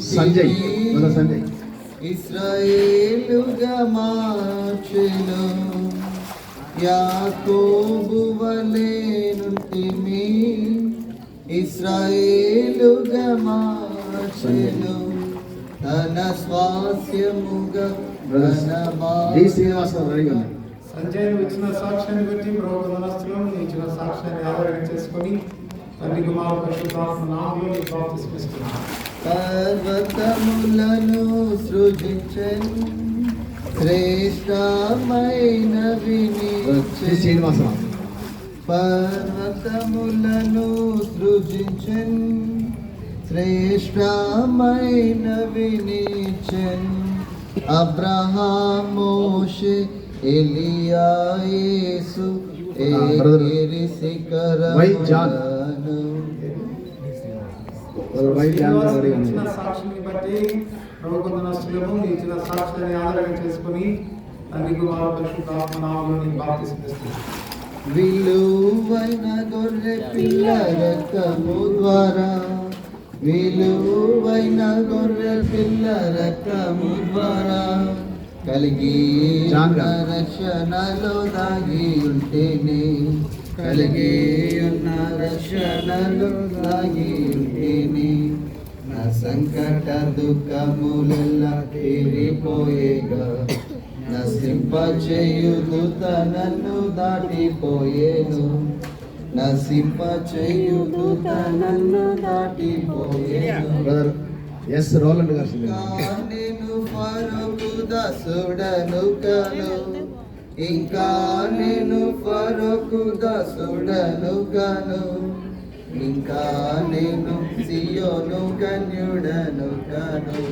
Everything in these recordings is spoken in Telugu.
సంజయ్. సంజయ్. ఇస్రాయేలుగా మార్చెను. యాకోబు వలెనుంటిమి ఇస్రాయేలుగా మార్చెను. తన స్వాస్యముగా శ్రీనివాసరావు సంజయ్ ఇచ్చిన సాక్ష్యాన్ని బట్టి ప్రభు వందనస్తులను నువ్వు ఇచ్చిన సాక్ష్యాన్ని ఆధారం చేసుకొని తండ్రి కుమారు పరిశుద్ధాత్మ నామంలో బాప్తిస్మిస్తున్నాను పర్వతములను సృజించను శ్రేష్టమైన శ్రీ శ్రీనివాసరావు పర్వతములను సృజించన్ శ్రేష్టమైన వినిచన్ అబ్రహామోషే ఎలియాయేసు Ah, brother. ఇచ్చిన సాక్ష్యాన్ని బట్టి ప్రభు వందనస్తులను నువ్వు ఇచ్చిన సాక్ష్యాన్ని ఆధారం చేసుకొని తండ్రి కుమారు పరిశుద్ధాత్మ నామంలో నీకు బాప్తిస్మిస్తున్నాను విలువైన గొర్రె పిల్ల రక్తము ద్వారా విలువైన గొర్రె పిల్ల రక్తము ద్వారా కలిగి రక్షణలో దాగి ఉంటేనే కలిగి ఉన్న రక్షణలో దాగి ఉంటేనే నా సంకట దుఃఖములెల్లా తీరిపోయేగా. నసింప చేయుదు తనను దాటిపోయేను. నసింప చేయుదు తనను దాటిపోయేను. బ్రదర్ ఎస్ రోలండ్ గారు నేను ఫరొకు దసుడను కను. ఇంకా నేను ఫరొకు దసుడను కను ఇంకా నేను సియోను కన్యుడను కను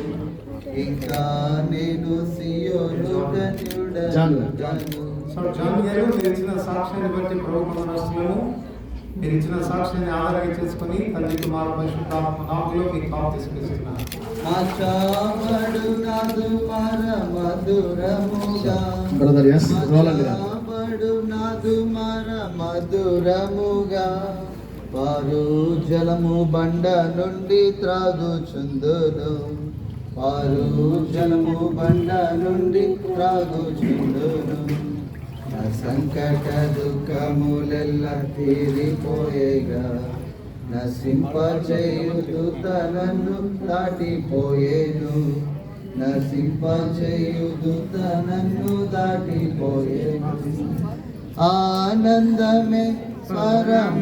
ఇంకా నేను సియోను కన్యుడను ఇచ్చిన సాక్ష్యాన్ని బట్టి ప్రభు వందనస్తులను మీరు ఇచ్చిన సాక్ష్యాన్ని ఆధారం చేసుకొని తండ్రి కుమారు పరిశుద్ధాత్మ నామంలో మీకు బాప్తిస్మిస్తున్నాను ఆచాబడు నాదు మధురముగా వారు జలము బండ నుండి త్రాగుచుందును. వారు జలము బండ నుండి త్రాగుచుందును. నా సంకట దుఃఖములెల్ల తీరిపోయేగా. నసింపచేయుదు తనను దాటిపోయేను. నసింపచేయుదు తనను దాటిపోయేను. ఆనందమే పరమానందమే.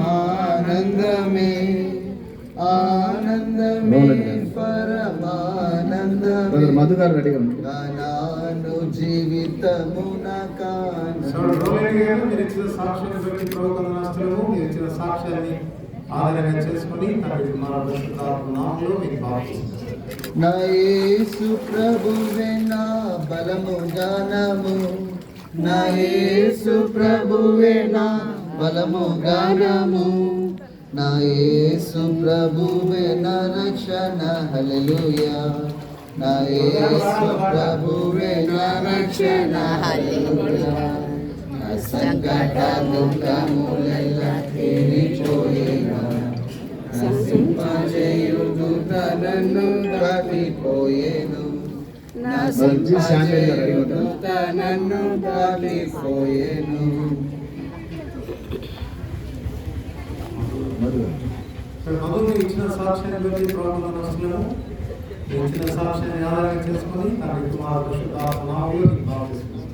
ఆనందమే పరమానందమే. బ్రదర్ మధు నాను జీవితమున కాను. రోలెట్ గారు మీరు ఇచ్చిన సాక్ష్యాన్ని బట్టి ప్రభు వందనస్తులను మీరు ఇచ్చిన సాక్ష్యాన్ని ఆధారంగా చేసుకొని తండ్రి కుమారు పరిశుద్ధాత్మ నామంలో మీకు బాప్తిస్మిస్తున్నాను నా యేసు ప్రభువే నా బలము గానము నా యేసు ప్రభువే నా బలము గానము నా యేసు ప్రభువే నా రక్షణ. హల్లెలూయా. ప్రభువే నా రక్షణ సంకట దుఃఖములెల్లా తీరిపోయేనా నశింపజేయుడు తనను దాటిపోయేను. నా మంచి శామ్యుల్ గారు అడిగి ఉంటారు. తనను గారు ఇక్కడ మధు మీరు ఇచ్చిన సాక్ష్యాన్ని బట్టి మీరు ఇచ్చిన సాక్ష్యాన్ని ఆధారం చేసుకొని తండ్రి కుమారు పరిశుద్ధాత్మ నామంలో మీకు బాప్తిస్మిస్తున్నాను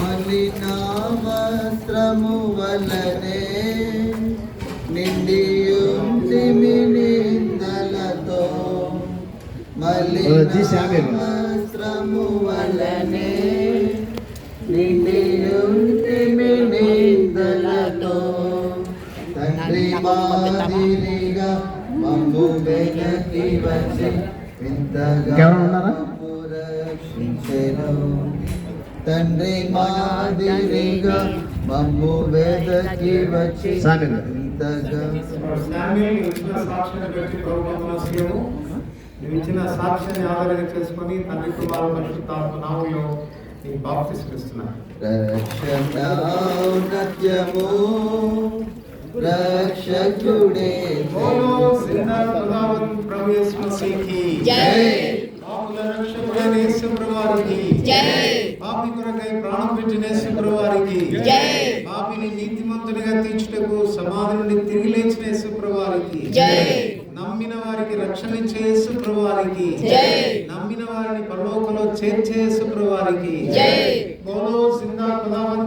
మలిన వస్త్రము వలనే నిండియుంటిమి నిందలతో. వస్త్రము వలనే నిండియుంటిమి నిందలతో తండ్రి మాదిరిగా ఇంకెవరైనా ఉన్నారా? తండ్రి మాదిరిగా మమ్ము వెదకి వచ్చి ఇచ్చిన సాక్ష్యాన్ని ఆధారంగా చేసుకొని తండ్రి కుమారు పరిశుద్ధాత్మ నామంలో నీకు రక్షణ ఔన్నత్యము రక్షకుడే బోలో జిందా ఖుదావత్ ప్రభు యేసు మసీహ్కి జై. పాపుల రక్షకుడైన యేసు ప్రభువారికి జై. పాపి కొరకై ప్రాణం పెట్టిన యేసు ప్రభువారికి జై. పాపిని నీతిమంతునిగా తీర్చుటకు సమాధి నుండి తిరిగి లేచిన యేసు ప్రభువారికి జై. నమ్మిన వారికి రక్షణ ఇచ్చే యేసు ప్రభువారికి జై. నమ్మిన వారిని పరలోకంలో చేర్చే యేసు ప్రభువారికి జై. బోలో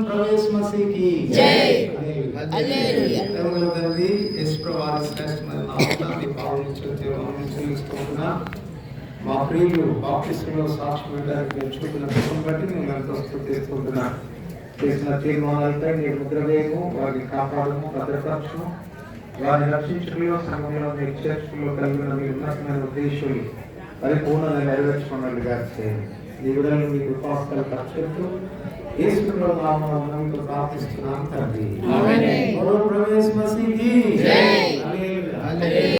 ప్రభు యేసు మసీహ్కి జై. హల్లెలూయా. తండ్రి యేసు శ్రేష్టమైన మీ పావులు దేవాన్ని మా ప్రియులు బాప్టిస్టులో సాక్షి ఇవ్వడానికి మీరు చూపిన కృపను బట్టి మేము ఎంతో స్థుతిస్తున్నా చేసిన తీర్మానాలపై మీరు ముద్రవేయము వారిని కాపాడము భద్రపరచము వారిని రక్షించడంలో సంఘంలో మీరు చర్చలో కలిగిన మీ ఉన్నతమైన ఉద్దేశాలు పరిపూర్ణ నెరవేర్చుకున్నట్లుగా చేయండి ఈ విధంగా మీ కృపాస్తాలు ఖర్చుతూ యేసుప్రభు నామమున మనమితో ప్రార్థిస్తున్నాం తండ్రి